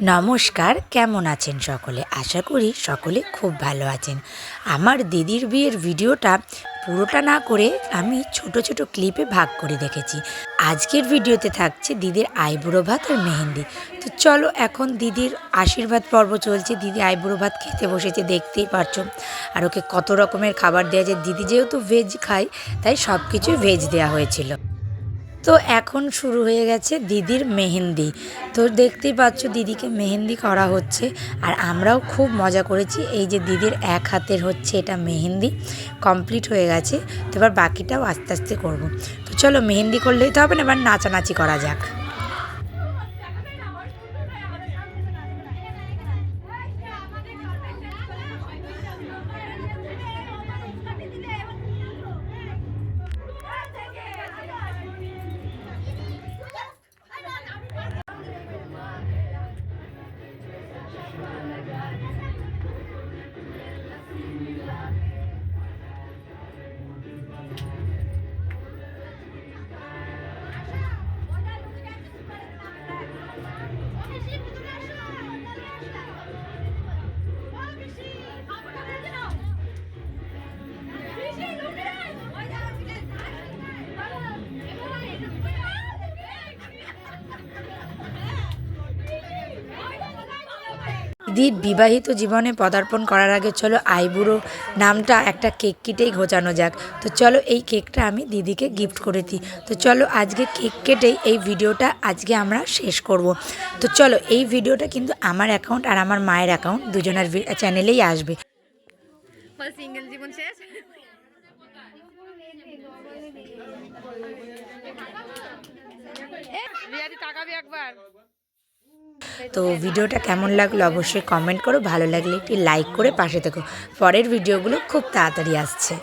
নমস্কার, কেমন আছেন সকলে? আশা করি সকলে খুব ভালো আছেন। আমার দিদির বিয়ের ভিডিওটা পুরোটা না করে আমি ছোট ছোট ক্লিপে ভাগ করে দেখেছি। আজকের ভিডিওতে থাকছে দিদির আইবুড়ো ভাত আর মেহেন্দি। তো চলো এখন দিদির আশীর্বাদ পর্ব চলছে। দিদি আইবুড়ো ভাত খেতে বসেছে, দেখতেই পারছ। আর ওকে কত রকমের খাবার দেওয়া যায়। দিদি যেহেতু ভেজ খায়, তাই সব কিছুই ভেজ দেওয়া হয়েছিল। তো এখন শুরু হয়ে গেছে দিদির মেহেন্দি। তো দেখতেই পাচ্ছ দিদিকে মেহেন্দি করা হচ্ছে। আর আমরাও খুব মজা করেছি। এই যে দিদির এক হাতের হচ্ছে এটা মেহেন্দি কমপ্লিট হয়ে গেছে। তো এবার বাকিটাও আস্তে আস্তে করব। তো চলো মেহেন্দি করলেই তো হবে না, এবার নাচানাচি করা যাক। দিদির বিবাহিত জীবনে পদার্পণ করার আগে চলো আইবুড়ো নামটা একটা কেক কেটেই ঘোচানো যাক। তো চলো এই কেকটা আমি দিদিকে গিফট করে দিই। তো চলো আজকে কেক কেটেই এই ভিডিওটা আজকে আমরা শেষ করব। তো চলো এই ভিডিওটা কিন্তু আমার অ্যাকাউন্ট আর আমার মায়ের অ্যাকাউন্ট দুজনের চ্যানেলেই আসবে। রিয়াদি একবার। তো ভিডিওটা কেমন লাগল অবশ্যই কমেন্ট করো। ভালো লাগলে একটি লাইক করে পাশে থেকো। পরের ভিডিওগুলো খুব তাড়াতাড়ি আসছে।